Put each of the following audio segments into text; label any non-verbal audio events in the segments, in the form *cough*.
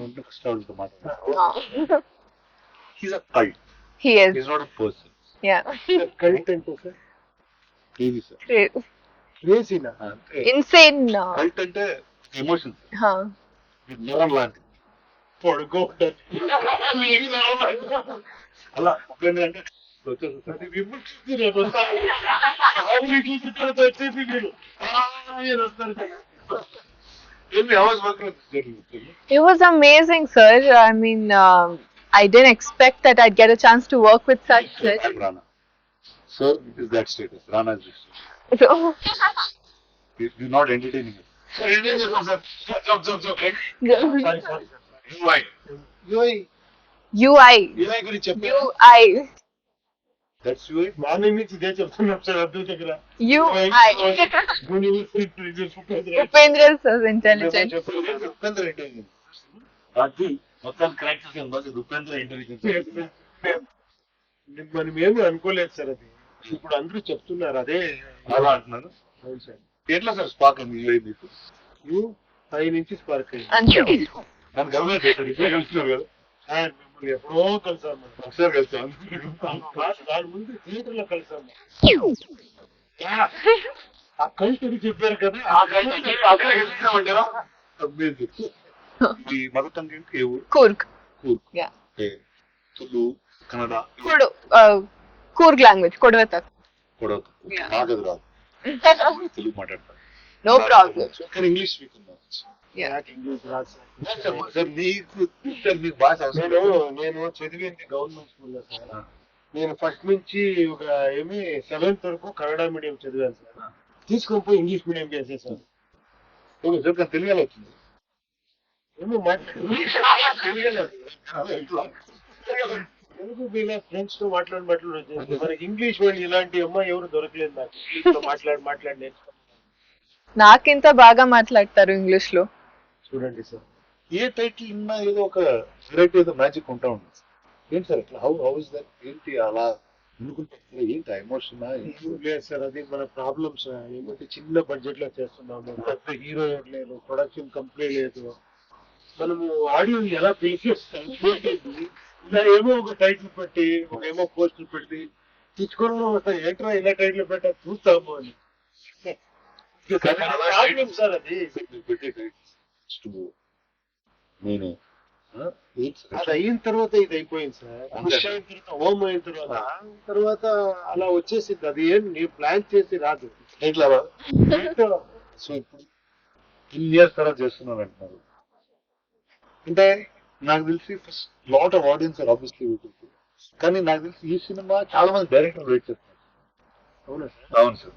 ఉంటే ఫస్ట్ రావులతో మాట్లాడాలి he's a cult he is. Is not a person Yeah. Cult అంటే సార్ ఏది సార్ క్రేజీనా uh, కల్ట్ అంటే ఎమోషన్స్. నరం లాంటిది పొడుగు అలా అంటే వచ్చేసి It was amazing, sir. I mean, um, I didn't expect that I'd get a chance to work with such. Yes, I'm Rana. Sir, it is that status. Rana is this *laughs* status. Oh. you, you're not entertaining it. Sir, entertaining sir. Jump, jump, jump. *laughs* Sorry, sorry. UI. UI. UI. UI. Morning నుంచి ఇదే చెప్తున్నాం sir Abdul దగ్గర intelligent. Upendra అది మొత్తం చేసాను బాగా Upendra intelligence మనం ఏమి అనుకోలేదు సార్ అది ఇప్పుడు అందరూ చెప్తున్నారు అదే. అలా అంటున్నాను అవును సార్. ఎట్లా సార్ స్పాక్ అండి UI మీకు యూ నుంచి స్పార్క్ కదా. సార్ మిమ్మల్ని ఎప్పుడో కలిసాం మనం. ఒకసారి కలిసాను దాని- ముందు థియేటర్లో కలిసాం ఆ అని చెప్పారు కదా ఆ గంటకి అక్కడ కలిసామంటారా అమేజింగ్ మీ మదర్ టంగ్ ఏంటి ఏ ఊరు. Coorg Yeah. Okay Tulu Kannada Kudu. Uh, Kurg language. Kodvatak. కూడా Yeah. నాకు రాదు తెలుగు మాట్లాడతాను No problem. కానీ ఇంగ్లీష్ నేను. నేను చదివింది గవర్నమెంట్ స్కూల్లో సార్. నేను ఫస్ట్ నుంచి ఒక ఏమి సెవెంత్ వరకు కన్నడ మీడియం చదివాను సార్. తీసుకొని పోయి ఇంగ్లీష్ మీడియం చేసేసాను కానీ తెలుగు ఎలా వచ్చింది ఏమో మాట్లాడు తెలుగు మీలో ఫ్రెండ్స్తో మాట్లాడి మాట్లాడి వచ్చేసి మనకి ఇంగ్లీష్ వాళ్ళు ఇలాంటి అమ్మాయి ఎవరు దొరకలేదు నాకు. ఇంగ్లీష్లో మాట్లాడి మాట్లాడి నేర్చుకున్నాను నాకింత బాగా మాట్లాడతారు ఇంగ్లీష్లో చూడండి సార్. ఏ టైటిల్ ఉన్నా ఏదో ఒక వెరైటీ ఏదో మ్యాజిక్ ఉంటా ఉంటుంది ఏంటి సార్ అట్లా హౌ హౌ ఇస్ దట్ ఏంటి అలా ఎందుకుంటారు ఏంటి? ఎమోషన్ లేదు సార్ అది మన ప్రాబ్లమ్స్ ఏమంటే చిన్న బడ్జెట్లో చేస్తున్నాము. పెద్ద హీరో లేదు ప్రొడక్షన్ కంప్లీట్ లేదు. మనము ఆడియో ఎలా పిలిచేస్తాం ఇలా ఏమో ఒక టైటిల్ పెట్టి ఒక ఏమో పోస్టర్ పెట్టి తెచ్చుకోవడం వస్తాయి ఏంట్రా ఇలా టైటిల్ పెట్టా? చూస్తాము అని. నేను. అది అయిన తర్వాత ఇది అయిపోయింది సార్. అయిన తర్వాత హోమ్ అయిన తర్వాత తర్వాత అలా వచ్చేసింది. అది ఏం నీ ప్లాన్ చేసి రాదు. ఎట్లా సో ఇప్పుడు ఇన్ని ఇయర్స్ తర్వాత చేస్తున్నాను అంటున్నారు. అంటే నాకు తెలిసి first lot of audience are obviously కానీ నాకు తెలిసి ఈ సినిమా చాలా మంది డైరెక్టర్ వెయిట్ చేస్తారు అవునా సార్? అవును సార్.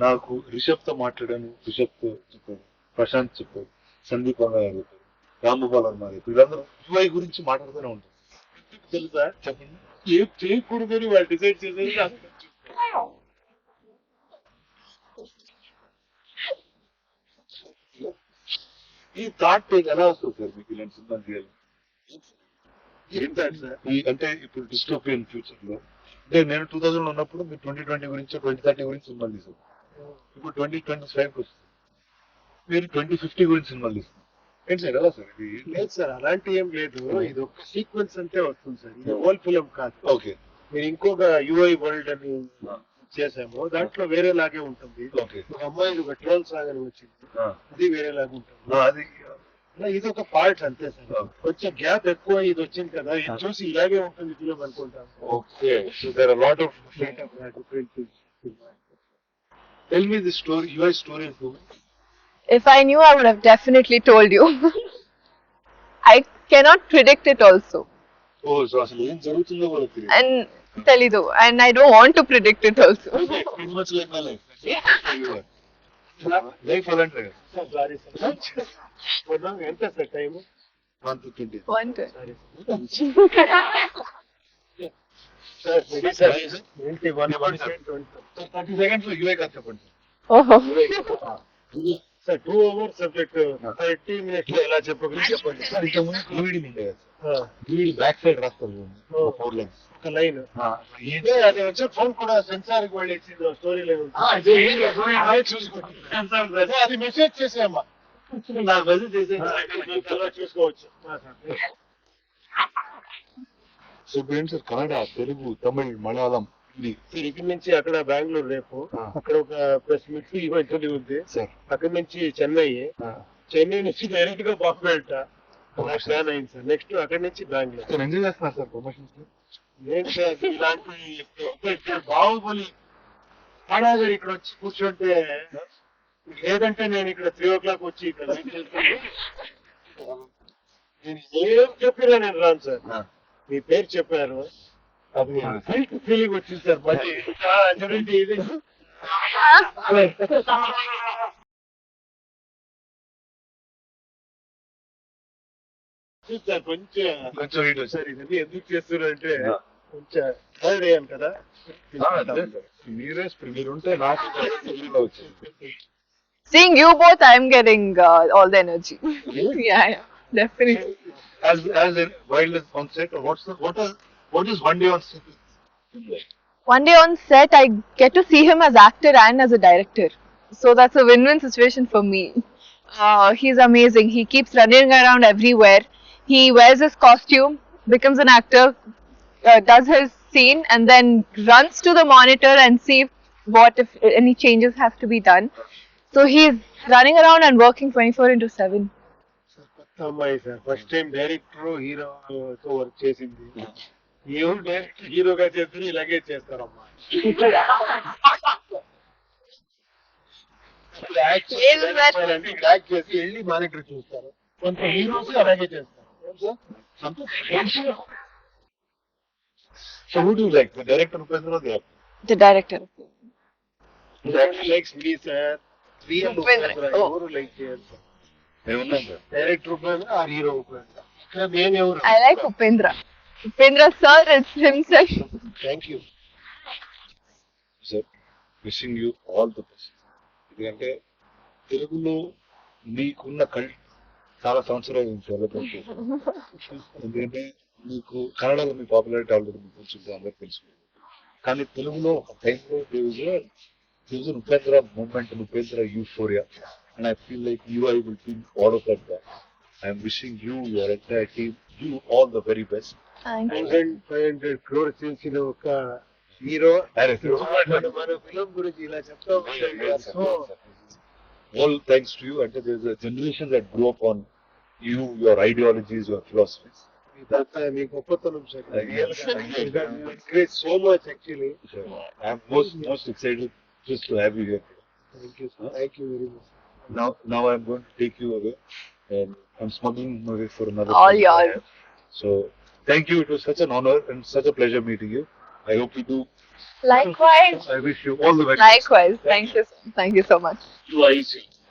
నాకు రిషబ్తో మాట్లాడాను. రిషబ్తో చెప్పాడు. చెప్పాను ప్రశాంత్ చెప్పాడు. సందీప్ వర్మ గారు రాంగోపాల్ వర్మ గారు వీళ్ళందరూ యుఐ గురించి మాట్లాడుతూనే ఉంటారు. తెలుసా? చెప్పండి. ఏం చేయకూడదని వాళ్ళు డిసైడ్ చేసేది ఈ థాట్ ఎలా వస్తుంది సార్ మీకు ఇలాంటి సినిమా చేయాలి? ఈ అంటే ఇప్పుడు డిస్టోపియన్ ఫ్యూచర్లో. అంటే నేను టూ థౌసండ్లో ఉన్నప్పుడు మీరు ట్వంటీ ట్వంటీ గురించి ట్వంటీ థర్టీ గురించి సినిమాలు తీసారు ఇప్పుడు ట్వంటీ ట్వంటీ ఫైవ్ వస్తుంది. మీరు ట్వంటీ ఫిఫ్టీ గురించి సినిమాలు తీస్తారు ఏంటి సార్ ఎలా సార్ ఇది? లేదు సార్ అలాంటి ఏం లేదు. ఇది ఒక సీక్వెన్స్ అంటే వస్తుంది సార్. ఇది హోల్ ఫిలిం కాదు. ఓకే. మీరు ఇంకొక యుఐ వరల్డ్ అని చేసాము దాంట్లో వేరేలాగే ఉంటుంది. ఓకే. ఒక అమ్మాయి ఒక ట్రోల్ సాగ్ అని వచ్చింది అది వేరేలాగా ఉంటుంది. అది. ఇది ఒక పార్ట్ అంతే సార్. కొంచెం గ్యాప్ ఎక్కువ ఇది వచ్చింది కదా ఇది చూసి ఇలాగే ఉంటుంది ఫిలిం అనుకుంటాను. Okay. So there are lot of tell me the story UI story If I knew, I would have definitely told you. *laughs* I cannot predict it also. Oh so అసలు ఏం జరుగుతుందో కూడా తెలియదు And Telidu. And I don't want to predict it also. pretty much like my life. Life అలాంటి sorry sir మొన్న ఎంత sir time one fifty One time. Sorry sir ready sir ఏంటి one thirty సెకండ్స్లో యుఐ కాదు చెప్పండి. Sir two hours subject thirty మినిట్స్లో ఎలా చెప్పగలిగి చెప్పండి సార్ ఇంత ముందు ఉండే కదా బ్యాక్ సైడ్ రాస్తారు. ఫోర్ లైన్స్ ఒక లైన్ ఇదే అది వచ్చే ఫోన్ కూడా సెన్సార్కి వాళ్ళు ఇచ్చింది స్టోరీ లైన్ అది మెసేజ్ చేసేయమ్మా నాకు మెసేజ్ చేసి చూసుకోవచ్చు సో సార్ కన్నడ తెలుగు తమిళ్ మలయాళం ఇక్కడి నుంచి అక్కడ బెంగళూరు రేపు. అక్కడ ఒక ప్రెస్ మీట్ ఈవెంట్ ఉంది. అక్కడి నుంచి చెన్నై. చెన్నై నుంచి డైరెక్ట్గా నాకు ప్లాన్ అయింది సార్. నెక్స్ట్ అక్కడి నుంచి బెంగళూరు. ఎంజాయ్ చేస్తున్నారు సార్ ప్రమోషన్స్ ఏంటి సార్ ఇలాంటి బాహుబలి ఆడాగారు ఇక్కడ వచ్చి కూర్చుంటే లేదంటే నేను ఇక్కడ త్రీ ఓ క్లాక్ వచ్చి ఇక్కడ నేను ఏం చెప్పినా నేను రాను సార్. మీ పేరు చెప్పారు. అది ఫీలింగ్ వచ్చింది సార్ మళ్ళీ చాలా చూడండి ఇది సార్ కొంచెం కొంచెం ఇటు వచ్చి సార్ ఇది ఎందుకు చేస్తున్నారంటే ఆ. కొంచెం థర్డ్ అయ్యాను కదా మీరే మీరుంటే నాకు తెలుగులో వచ్చింది Seeing you both, I'm getting uh, all the energy. *laughs* yeah, yeah, definitely. as as in wildest on set or what's the what are what is one day on set One day on set, I get to see him as actor and as a director. So that's a win-win situation for me. Uh, he's amazing. He keeps running around everywhere. He wears his costume, becomes an actor, uh, does his scene, and then runs to the monitor and see what if any changes have to be done. So he's running around and working 24 into 7. కొత్త అమ్మాయి sir first time director hero తో work చేసింది ఎవరు director హీరోగా చేస్తే ఇలాగే చేస్తారమ్మా. Sir. Act చేసి వెళ్ళి మానిటర్ చూస్తారు. కొంత హీరోస్ అలాగే చేస్తారు. so who do you like? The director Upendra or the actor The director. Likes me sir Upendra. Oh. ఎవరు లైక్ చేయరు సార్ నేను ఉన్నాను సార్ డైరెక్టర్ ఉపేంద్ర ఆ హీరో ఉపేంద్ర. ఇక్కడ నేను ఎవరు? I like Upendra. Upendra sir is himself. Thank you sir wishing you all the best ఎందుకంటే తెలుగులో మీకున్న కల్ చాలా సంవత్సరాలు నుంచి ఎందుకంటే మీకు కన్నడలో మీ పాపులారిటీ ఆల్రెడీ మీకు తెలుసు అందరికి తెలుసు. కానీ తెలుగులో ఒక టైంలో Telugu Upendra moment Upendra euphoria and I feel like you I will feel all of that I'm wishing you your entire team you all the very best Thank you. Thousand five hundred crore చేసిన ఒక hero అరే మన film గురించి ఇలా చెప్తా ఉంటే so all thanks to you and there's a generation that grew up on you, your ideologies, your philosophies. ఇదంతా మీ గొప్పతనం sir Yeah. Great so much actually So I'm most most excited just to have you here. Thank you thank you very much Now now I'm going to take you away and I'm smuggling him away for another. All film that I yours. have. So thank you. It was such an honor and such a pleasure meeting you. I hope you do. Likewise. I wish you all the best. Likewise. Thank you. Thank you so much. You are easy.